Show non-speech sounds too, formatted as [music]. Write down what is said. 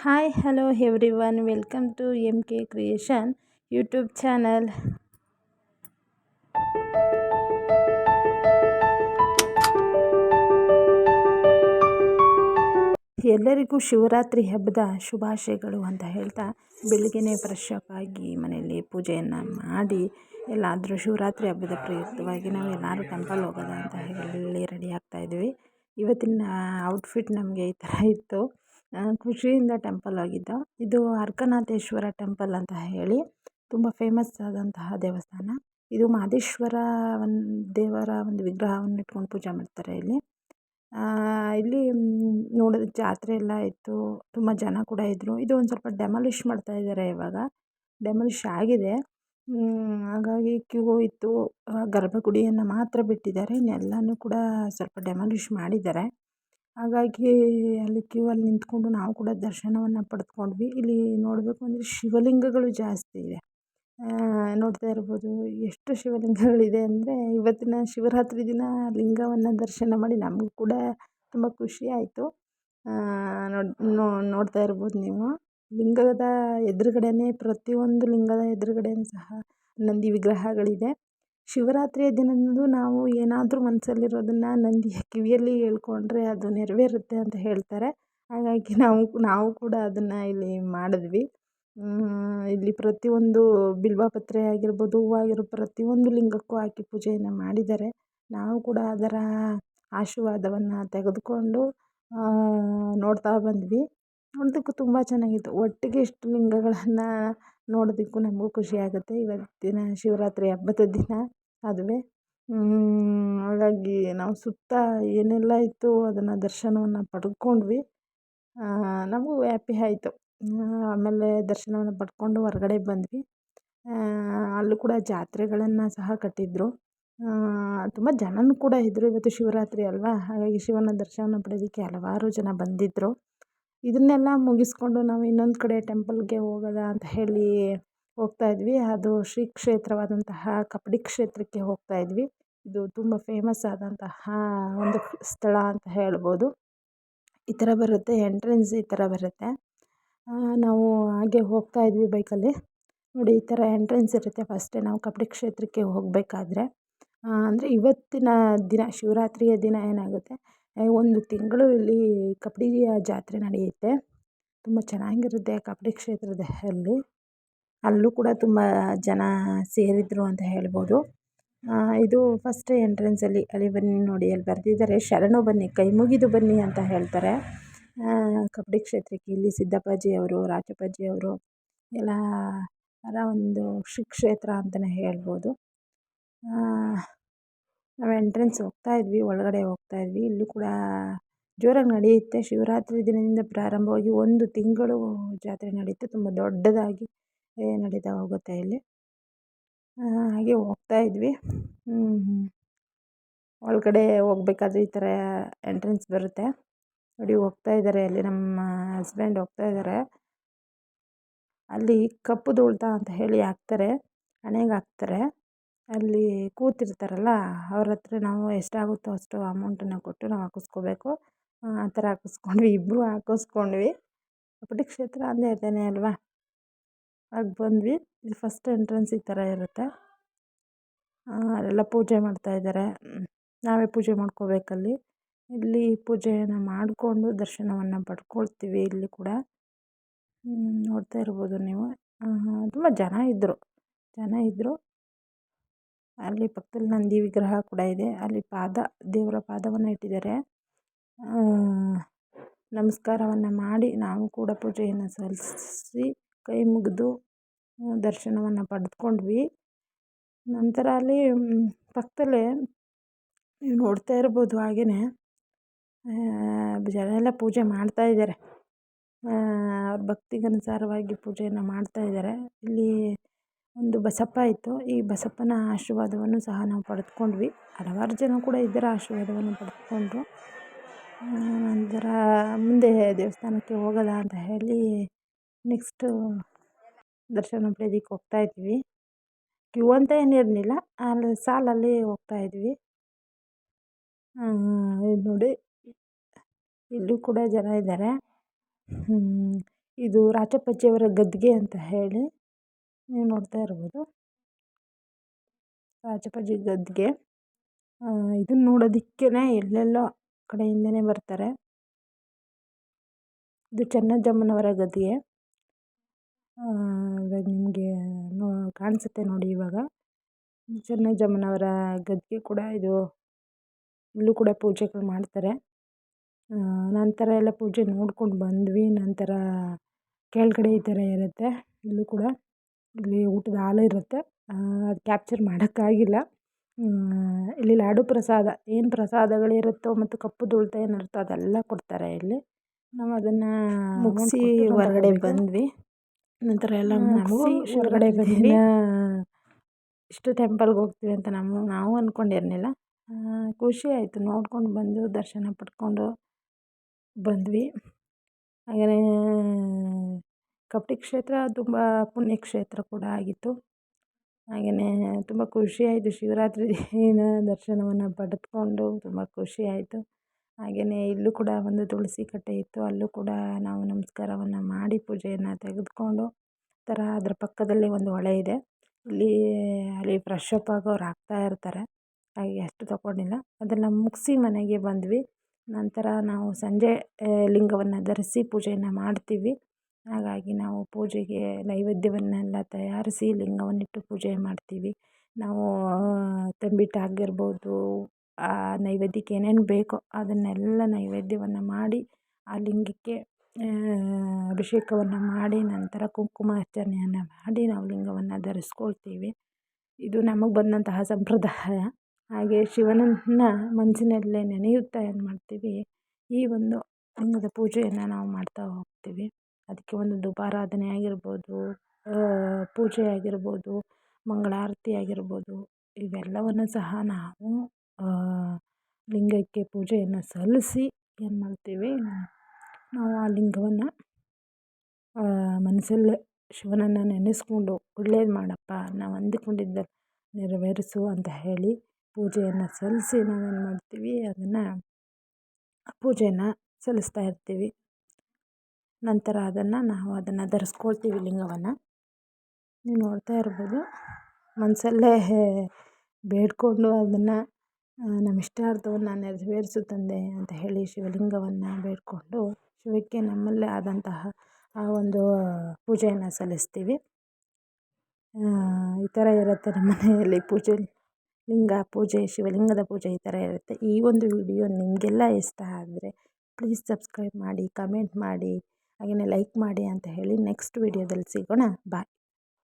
Hi hello everyone welcome to M K creation YouTube channel ಎಲ್ಲರಿಗೂ ಶಿವರಾತ್ರಿ ಹಬ್ಬದ ಶುಭಾಶಯಗಳು ಅಂತ ಹೇಳ್ತಾ ಬೆಳಿಗ್ಗೆನೇ ಫ್ರೆಶ್ ಅಪ್ ಆಗಿ ಮನೆಯಲ್ಲಿ ಪೂಜೆಯನ್ನು ಮಾಡಿ ಎಲ್ಲಾದರೂ ಶಿವರಾತ್ರಿ ಹಬ್ಬದ ಪ್ರಯುಕ್ತವಾಗಿ ನಾವು ಎಲ್ಲರೂ ಟೆಂಪಲ್ ಹೋಗೋದ ಅಂತ ಹೇಳಿ ರೆಡಿ ಆಗ್ತಾಯಿದ್ವಿ ಇವತ್ತಿನ ಔಟ್ಫಿಟ್ ನಮಗೆ ಈ ಥರ ಇತ್ತು. ಖುಷಿಯಿಂದ ಟೆಂಪಲ್ ಆಗಿದ್ದು. ಇದು ಅರ್ಕನಾಥೇಶ್ವರ ಟೆಂಪಲ್ ಅಂತ ಹೇಳಿ ತುಂಬ ಫೇಮಸ್ ಆದಂತಹ ದೇವಸ್ಥಾನ. ಇದು ಮಾದೇಶ್ವರ ಒಂದು ದೇವರ ಒಂದು ವಿಗ್ರಹವನ್ನು ಇಟ್ಕೊಂಡು ಪೂಜೆ ಮಾಡ್ತಾರೆ ಇಲ್ಲಿ. ಇಲ್ಲಿ ನೋಡೋದು ಜಾತ್ರೆ ಎಲ್ಲ ಇತ್ತು. ತುಂಬ ಜನ ಕೂಡ ಇದ್ದರು ಇದು ಒಂದು ಸ್ವಲ್ಪ ಡೆಮಾಲಿಷ್ ಮಾಡ್ತಾ ಇದ್ದಾರೆ ಇವಾಗ. ಡೆಮಾಲಿಷ್ ಆಗಿದೆ. ಹಾಗಾಗಿ ಕ್ಯೂ ಇತ್ತು. ಗರ್ಭಗುಡಿಯನ್ನು ಮಾತ್ರ ಬಿಟ್ಟಿದ್ದಾರೆ. ಇನ್ನೆಲ್ಲನೂ ಕೂಡ ಸ್ವಲ್ಪ ಡೆಮಾಲಿಷ್ ಮಾಡಿದ್ದಾರೆ. ಹಾಗಾಗಿ ಅಲ್ಲಿ ಕ್ಯೂ ಅಲ್ಲಿ ನಿಂತ್ಕೊಂಡು ನಾವು ಕೂಡ ದರ್ಶನವನ್ನು ಪಡೆದುಕೊಂಡ್ವಿ. ಇಲ್ಲಿ ನೋಡಬೇಕು ಅಂದರೆ ಶಿವಲಿಂಗಗಳು ಜಾಸ್ತಿ ಇದೆ. ನೋಡ್ತಾ ಇರ್ಬೋದು ಎಷ್ಟು ಶಿವಲಿಂಗಗಳಿದೆ ಅಂದರೆ ಇವತ್ತಿನ ಶಿವರಾತ್ರಿ ದಿನ ಲಿಂಗವನ್ನು ದರ್ಶನ ಮಾಡಿ ನಮಗೂ ಕೂಡ ತುಂಬ ಖುಷಿ ಆಯಿತು. ನೋಡ್ತಾ ಇರ್ಬೋದು ನೀವು. ಲಿಂಗದ ಎದುರುಗಡೆನೇ ಪ್ರತಿಯೊಂದು ಲಿಂಗದ ಎದುರುಗಡೆಯೂ ಸಹ ನಂದಿ ವಿಗ್ರಹಗಳಿದೆ. ಶಿವರಾತ್ರಿಯ ದಿನದಂದು ನಾವು ಏನಾದರೂ ಮನಸ್ಸಲ್ಲಿರೋದನ್ನು ನಂದಿಯ [laughs] ಕಿವಿಯಲ್ಲಿ ಹೇಳ್ಕೊಂಡ್ರೆ ಅದು ನೆರವೇರುತ್ತೆ ಅಂತ ಹೇಳ್ತಾರೆ. ಹಾಗಾಗಿ ನಾವು ನಾವು ಕೂಡ ಅದನ್ನು ಇಲ್ಲಿ ಮಾಡಿದ್ವಿ. ಇಲ್ಲಿ ಪ್ರತಿಯೊಂದು ಬಿಲ್ವಪತ್ರೆ ಆಗಿರ್ಬೋದು ಹೂವಾಗಿರೋ ಪ್ರತಿಯೊಂದು ಲಿಂಗಕ್ಕೂ ಹಾಕಿ ಪೂಜೆಯನ್ನು ಮಾಡಿದ್ದಾರೆ. ನಾವು ಕೂಡ ಅದರ ಆಶೀರ್ವಾದವನ್ನು ತೆಗೆದುಕೊಂಡು ನೋಡ್ತಾ ಬಂದ್ವಿ. ನೋಡೋದಕ್ಕೂ ತುಂಬ ಚೆನ್ನಾಗಿತ್ತು. ಒಟ್ಟಿಗೆ ಇಷ್ಟು ಲಿಂಗಗಳನ್ನು ನೋಡೋದಕ್ಕೂ ನಮಗೂ ಖುಷಿಯಾಗುತ್ತೆ ಇವತ್ತಿನ ಶಿವರಾತ್ರಿ ಹಬ್ಬದ ದಿನ ಅದುವೇ. ಹಾಗಾಗಿ ನಾವು ಸುತ್ತ ಏನೆಲ್ಲ ಇತ್ತು ಅದನ್ನು ದರ್ಶನವನ್ನು ಪಡ್ಕೊಂಡ್ವಿ. ನಮಗೂ ಹ್ಯಾಪಿ ಆಯಿತು. ಆಮೇಲೆ ದರ್ಶನವನ್ನು ಪಡ್ಕೊಂಡು ಹೊರಗಡೆ ಬಂದ್ವಿ. ಅಲ್ಲೂ ಕೂಡ ಜಾತ್ರೆಗಳನ್ನು ಸಹ ಕಟ್ಟಿದ್ರು. ತುಂಬ ಜನನೂ ಕೂಡ ಇದ್ದರು ಇವತ್ತು ಶಿವರಾತ್ರಿ ಅಲ್ವಾ? ಹಾಗಾಗಿ ಶಿವನ ದರ್ಶನ ಪಡೆಯೋದಕ್ಕೆ ಹಲವಾರು ಜನ ಬಂದಿದ್ದರು ಇದನ್ನೆಲ್ಲ ಮುಗಿಸ್ಕೊಂಡು ನಾವು ಇನ್ನೊಂದು ಕಡೆ ಟೆಂಪಲ್ಗೆ ಹೋಗೋದಾ ಅಂತ ಹೇಳಿ ಹೋಗ್ತಾಯಿದ್ವಿ ಅದು ಶ್ರೀ ಕ್ಷೇತ್ರವಾದಂತಹ ಕಪಡಿ ಕ್ಷೇತ್ರಕ್ಕೆ ಹೋಗ್ತಾಯಿದ್ವಿ ಇದು ತುಂಬ ಫೇಮಸ್ ಆದಂತಹ ಒಂದು ಸ್ಥಳ ಅಂತ ಹೇಳ್ಬೋದು. ಈ ಥರ ಬರುತ್ತೆ ಎಂಟ್ರೆನ್ಸ್ ಈ ಥರ ಬರುತ್ತೆ. ನಾವು ಹಾಗೆ ಹೋಗ್ತಾಯಿದ್ವಿ ಬೈಕಲ್ಲಿ. ನೋಡಿ, ಈ ಥರ ಎಂಟ್ರೆನ್ಸ್ ಇರುತ್ತೆ ಫಸ್ಟೇ ನಾವು ಕಪಡಿ ಕ್ಷೇತ್ರಕ್ಕೆ ಹೋಗಬೇಕಾದ್ರೆ. ಅಂದರೆ ಇವತ್ತಿನ ದಿನ, ಶಿವರಾತ್ರಿಯ ದಿನ ಏನಾಗುತ್ತೆ? ಒಂದು ತಿಂಗಳು ಇಲ್ಲಿ ಕಪಡಿಯ ಜಾತ್ರೆ ನಡೆಯುತ್ತೆ. ತುಂಬ ಚೆನ್ನಾಗಿರುತ್ತೆ ಕಬಡ್ಡಿ ಕ್ಷೇತ್ರದ ಅಲ್ಲಿ ಅಲ್ಲೂ ಕೂಡ ತುಂಬ ಜನ ಸೇರಿದ್ರು ಅಂತ ಹೇಳ್ಬೋದು. ಇದು ಫಸ್ಟ್ ಎಂಟ್ರೆನ್ಸಲ್ಲಿ ಅಲ್ಲಿ ಬನ್ನಿ ನೋಡಿ, ಅಲ್ಲಿ ಬರೆದಿದ್ದಾರೆ. ಶರಣು ಬನ್ನಿ, ಕೈ ಮುಗಿದು ಬನ್ನಿ ಅಂತ ಹೇಳ್ತಾರೆ. ಕಬಡ್ಡಿ ಕ್ಷೇತ್ರಕ್ಕೆ ಇಲ್ಲಿ ಸಿದ್ದಪ್ಪಾಜಿ ಅವರು ಅವರು ಎಲ್ಲರ ಒಂದು ಶ್ರೀ ಕ್ಷೇತ್ರ ಅಂತಲೇ ಹೇಳ್ಬೋದು. ನಾವು ಎಂಟ್ರೆನ್ಸ್ ಹೋಗ್ತಾ ಇದ್ವಿ, ಒಳಗಡೆ ಹೋಗ್ತಾ ಇದ್ವಿ. ಇಲ್ಲೂ ಕೂಡ ಜೋರಾಗಿ ನಡೆಯುತ್ತೆ. ಶಿವರಾತ್ರಿ ದಿನದಿಂದ ಪ್ರಾರಂಭವಾಗಿ ಒಂದು ತಿಂಗಳು ಜಾತ್ರೆ ನಡೆಯುತ್ತೆ ತುಂಬ ದೊಡ್ಡದಾಗಿ ನಡೀತಾ ಹೋಗುತ್ತೆ ಇಲ್ಲಿ. ಹಾಗೆ ಹೋಗ್ತಾ ಇದ್ವಿ. ಒಳಗಡೆ ಹೋಗ್ಬೇಕಾದ್ರೆ ಈ ಥರ ಎಂಟ್ರೆನ್ಸ್ ಬರುತ್ತೆ. ನೋಡಿ, ಹೋಗ್ತಾ ಇದ್ದಾರೆ ಅಲ್ಲಿ ನಮ್ಮ ಹಸ್ಬೆಂಡ್ ಹೋಗ್ತಾ ಇದ್ದಾರೆ ಅಲ್ಲಿ ಕಪ್ಪು ಧೂಳ್ತ ಅಂತ ಹೇಳಿ ಹಾಕ್ತಾರೆ. ಹಣೆಗೆ ಹಾಕ್ತಾರೆ. ಅಲ್ಲಿ ಕೂತಿರ್ತಾರಲ್ಲ, ಅವ್ರ ಹತ್ರ ನಾವು ಎಷ್ಟಾಗುತ್ತೋ ಅಷ್ಟು ಅಮೌಂಟನ್ನು ಕೊಟ್ಟು ನಾವು ಹಾಕಿಸ್ಕೋಬೇಕು. ಆ ಥರ ಹಾಕಿಸ್ಕೊಂಡ್ವಿ ಇಬ್ಬರೂ ಹಾಕಿಸ್ಕೊಂಡ್ವಿ. ಕ್ಷೇತ್ರ ಅಂದೇ ಅದೇನೇ ಅಲ್ವಾ? ಆಗಿ ಬಂದ್ವಿ. ಇದು ಫಸ್ಟ್ ಎಂಟ್ರೆನ್ಸ್ ಈ ಥರ ಇರುತ್ತೆ. ಅಲ್ಲೆಲ್ಲ ಪೂಜೆ ಮಾಡ್ತಾಯಿದ್ದಾರೆ ನಾವೇ ಪೂಜೆ ಮಾಡ್ಕೋಬೇಕಲ್ಲಿ. ಇಲ್ಲಿ ಪೂಜೆಯನ್ನು ಮಾಡಿಕೊಂಡು ದರ್ಶನವನ್ನು ಪಡ್ಕೊಳ್ತೀವಿ ಇಲ್ಲಿ ಕೂಡ. ನೋಡ್ತಾ ಇರ್ಬೋದು ನೀವು. ತುಂಬ ಜನ ಇದ್ದರು ಜನ ಇದ್ದರು ಅಲ್ಲಿ ಪಕ್ಕದಲ್ಲಿ ನಂದಿ ವಿಗ್ರಹ ಕೂಡ ಇದೆ. ಅಲ್ಲಿ ಪಾದ, ದೇವರ ಪಾದವನ್ನು ಇಟ್ಟಿದ್ದಾರೆ. ನಮಸ್ಕಾರವನ್ನು ಮಾಡಿ ನಾವು ಕೂಡ ಪೂಜೆಯನ್ನು ಸಲ್ಲಿಸಿ ಕೈ ಮುಗಿದು ದರ್ಶನವನ್ನು ಪಡೆದುಕೊಂಡ್ವಿ. ನಂತರ ಅಲ್ಲಿ ಪಕ್ಕದಲ್ಲೇ ನೀವು ನೋಡ್ತಾ ಇರ್ಬೋದು ಹಾಗೆಯೇ ಜನ ಎಲ್ಲ ಪೂಜೆ ಮಾಡ್ತಾ ಇದ್ದಾರೆ. ಅವ್ರ ಭಕ್ತಿಗನುಸಾರವಾಗಿ ಪೂಜೆಯನ್ನು ಮಾಡ್ತಾ ಇದ್ದಾರೆ. ಇಲ್ಲಿ ಒಂದು ಬಸಪ್ಪ ಇತ್ತು. ಈ ಬಸಪ್ಪನ ಆಶೀರ್ವಾದವನ್ನು ಸಹ ನಾವು ಪಡೆದುಕೊಂಡ್ವಿ. ಹಲವಾರು ಜನ ಕೂಡ ಇದರ ಆಶೀರ್ವಾದವನ್ನು ಪಡೆದುಕೊಂಡ್ರು. ನಂತರ ಮುಂದೆ ದೇವಸ್ಥಾನಕ್ಕೆ ಹೋಗಲ್ಲ ಅಂತ ಹೇಳಿ ನೆಕ್ಸ್ಟು ದರ್ಶನ ಪಡೆಯೋದಕ್ಕೆ ಹೋಗ್ತಾಯಿದ್ವಿ ಕ್ಯೂ ಅಂತ ಏನಿರಲಿಲ್ಲ ಅಲ್ಲಿ ಸಾಲಲ್ಲಿ ಹೋಗ್ತಾ ಇದ್ವಿ. ನೋಡಿ, ಇಲ್ಲೂ ಕೂಡ ಜನ ಇದ್ದಾರೆ. ಇದು ರಾಚಪ್ಪಜ್ಜಿಯವರ ಗದ್ಗೆ ಅಂತ ಹೇಳಿ. ನೀವು ನೋಡ್ತಾ ಇರ್ಬೋದು. ರಾಜಪಜಿ ಗದ್ಗೆ. ಇದನ್ನ ನೋಡೋದಕ್ಕೇ ಎಲ್ಲೆಲ್ಲೋ ಕಡೆಯಿಂದನೇ ಬರ್ತಾರೆ. ಇದು ಚೆನ್ನಜಮ್ಮನವರ ಗದ್ದಿಗೆ ಇವಾಗ ನಿಮಗೆ ನೋ, ಕಾಣಿಸುತ್ತೆ ನೋಡಿ ಇವಾಗ. ಚೆನ್ನಜಮ್ಮನವರ ಗದ್ಗೆ ಕೂಡ ಇದು, ಇಲ್ಲೂ ಕೂಡ ಪೂಜೆಗಳು ಮಾಡ್ತಾರೆ. ನಂತರ ಎಲ್ಲ ಪೂಜೆ ನೋಡ್ಕೊಂಡು ಬಂದ್ವಿ. ನಂತರ ಕೆಳಗಡೆ ಈ ಥರ ಇರುತ್ತೆ, ಇಲ್ಲೂ ಕೂಡ. ಇಲ್ಲಿ ಊಟದ ಹಾಲು ಇರುತ್ತೆ. ಅದು ಕ್ಯಾಪ್ಚರ್ ಮಾಡೋಕ್ಕಾಗಿಲ್ಲ. ಇಲ್ಲಿ ಲಾಡು ಪ್ರಸಾದ ಏನು ಪ್ರಸಾದಗಳಿರುತ್ತೋ ಮತ್ತು ಕಪ್ಪು ದುಳ್ತ ಏನಿರುತ್ತೋ ಅದೆಲ್ಲ ಕೊಡ್ತಾರೆ ಇಲ್ಲಿ. ನಾವು ಅದನ್ನು ಮುಗಿಸಿ ಹೊರಗಡೆ ಬಂದ್ವಿ. ನಂತರ ಎಲ್ಲ ಮುಗಿಸಿ ಹೊರಗಡೆ ಬಂದ್ವಿ. ಇಷ್ಟು ಟೆಂಪಲ್ಗೆ ಹೋಗ್ತೀವಿ ಅಂತ ನಮ್ಮ ನಾವು ಅಂದ್ಕೊಂಡಿರ್ಲಿಲ್ಲ ಖುಷಿ ಆಯಿತು. ನೋಡ್ಕೊಂಡು ಬಂದು ದರ್ಶನ ಪಡ್ಕೊಂಡು ಬಂದ್ವಿ. ಹಾಗೆಯೇ ಕಪಟಿ ಕ್ಷೇತ್ರ ತುಂಬ ಪುಣ್ಯಕ್ಷೇತ್ರ ಕೂಡ ಆಗಿತ್ತು. ಹಾಗೆಯೇ ತುಂಬ ಖುಷಿಯಾಯಿತು ಶಿವರಾತ್ರಿ ದಿನ ದರ್ಶನವನ್ನು ಪಡೆದುಕೊಂಡು ತುಂಬ ಖುಷಿಯಾಯಿತು ಹಾಗೆಯೇ ಇಲ್ಲೂ ಕೂಡ ಒಂದು ತುಳಸಿ ಕಟ್ಟೆ ಇತ್ತು. ಅಲ್ಲೂ ಕೂಡ ನಾವು ನಮಸ್ಕಾರವನ್ನು ಮಾಡಿ ಪೂಜೆಯನ್ನು ತೆಗೆದುಕೊಂಡು ಥರ ಅದರ ಪಕ್ಕದಲ್ಲಿ ಒಂದು ಹೊಳೆ ಇದೆ. ಇಲ್ಲಿ ಅಲ್ಲಿ ಫ್ರೆಶ್ ಅಪ್ ಆಗೋರು ಆಗ್ತಾ ಇರ್ತಾರೆ. ಹಾಗೆ ಅಷ್ಟು ತಗೊಂಡಿಲ್ಲ. ಅದೆಲ್ಲ ಮುಗಿಸಿ ಮನೆಗೆ ಬಂದ್ವಿ. ನಂತರ ನಾವು ಸಂಜೆ, ಲಿಂಗವನ್ನು ಧರಿಸಿ ಪೂಜೆಯನ್ನು ಮಾಡ್ತೀವಿ. ಹಾಗಾಗಿ ನಾವು ಪೂಜೆಗೆ ನೈವೇದ್ಯವನ್ನೆಲ್ಲ ತಯಾರಿಸಿ, ಲಿಂಗವನ್ನಿಟ್ಟು ಪೂಜೆ ಮಾಡ್ತೀವಿ. ನಾವು ತಂಬಿಟ್ಟು ಆ, ನೈವೇದ್ಯಕ್ಕೆ ಏನೇನು ಬೇಕೋ ಅದನ್ನೆಲ್ಲ ನೈವೇದ್ಯವನ್ನು ಮಾಡಿ, ಆ ಲಿಂಗಕ್ಕೆ ಅಭಿಷೇಕವನ್ನು ಮಾಡಿ, ನಂತರ ಕುಂಕುಮ ಕುಂಕುಮಾರ್ಚನೆಯನ್ನು ಮಾಡಿ ನಾವು ಲಿಂಗವನ್ನು ಧರಿಸ್ಕೊಳ್ತೀವಿ. ಇದು ನಮಗೆ ಬಂದಂತಹ ಸಂಪ್ರದಾಯ. ಹಾಗೆ ಶಿವನನ್ನು ಮನಸ್ಸಿನಲ್ಲೇ ನೆನೆಯುತ್ತಾ ಏನು ಮಾಡ್ತೀವಿ ಈ ಒಂದು ಲಿಂಗದ ಪೂಜೆಯನ್ನು ನಾವು ಮಾಡ್ತಾ ಹೋಗ್ತೀವಿ. ಅದಕ್ಕೆ ಒಂದು ಧೂಪಾರಾಧನೆ ಆಗಿರ್ಬೋದು ಪೂಜೆ ಆಗಿರ್ಬೋದು, ಮಂಗಳಾರತಿ ಆಗಿರ್ಬೋದು, ಇವೆಲ್ಲವನ್ನು ಸಹ ನಾವು ಲಿಂಗಕ್ಕೆ ಪೂಜೆಯನ್ನು ಸಲ್ಲಿಸಿ ಏನು ಮಾಡ್ತೀವಿ? ನಾವು ಆ ಲಿಂಗವನ್ನು ಮನಸ್ಸಲ್ಲೇ ಶಿವನನ್ನು ನೆನೆಸ್ಕೊಂಡು ಒಳ್ಳೇದು ಮಾಡಪ್ಪ, ನಾವು ಅಂದುಕೊಂಡಿದ್ದ ನೆರವೇರಿಸು ಅಂತ ಹೇಳಿ ಪೂಜೆಯನ್ನು ಸಲ್ಲಿಸಿ ನಾವೇನು ಮಾಡ್ತೀವಿ? ಅದನ್ನು ಪೂಜೆಯನ್ನು ಸಲ್ಲಿಸ್ತಾ ಇರ್ತೀವಿ. ನಂತರ ಅದನ್ನು ನಾವು ಅದನ್ನು ಧರಿಸ್ಕೊಳ್ತೀವಿ ಲಿಂಗವನ್ನು. ನೀವು ನೋಡ್ತಾ ಇರ್ಬೋದು. ಮನಸಲ್ಲೇ ಬೇಡಿಕೊಂಡು ಅದನ್ನು ನಮ್ಮ ಇಷ್ಟಾರ್ಥವನ್ನು ನೆರವೇರಿಸು ತಂದೆ ಅಂತ ಹೇಳಿ ಶಿವಲಿಂಗವನ್ನು ಬೇಡಿಕೊಂಡು ಶಿವಕ್ಕೆ ನಮ್ಮಲ್ಲೇ ಆದಂತಹ ಆ ಒಂದು ಪೂಜೆಯನ್ನು ಸಲ್ಲಿಸ್ತೀವಿ. ಈ ಥರ ಇರುತ್ತೆ ನಮ್ಮ ಮನೆಯಲ್ಲಿ ಪೂಜೆ, ಲಿಂಗ ಪೂಜೆ, ಶಿವಲಿಂಗದ ಪೂಜೆ ಈ ಥರ ಇರುತ್ತೆ. ಈ ಒಂದು ವಿಡಿಯೋ ನಿಮಗೆಲ್ಲ ಇಷ್ಟ ಆದರೆ ಪ್ಲೀಸ್ ಸಬ್ಸ್ಕ್ರೈಬ್ ಮಾಡಿ ಕಮೆಂಟ್ ಮಾಡಿ. ಹಾಗೆಯೇ ಲೈಕ್ ಮಾಡಿ ಅಂತ ಹೇಳಿ ನೆಕ್ಸ್ಟ್ ವೀಡಿಯೋದಲ್ಲಿ ಸಿಗೋಣ. ಬಾಯ್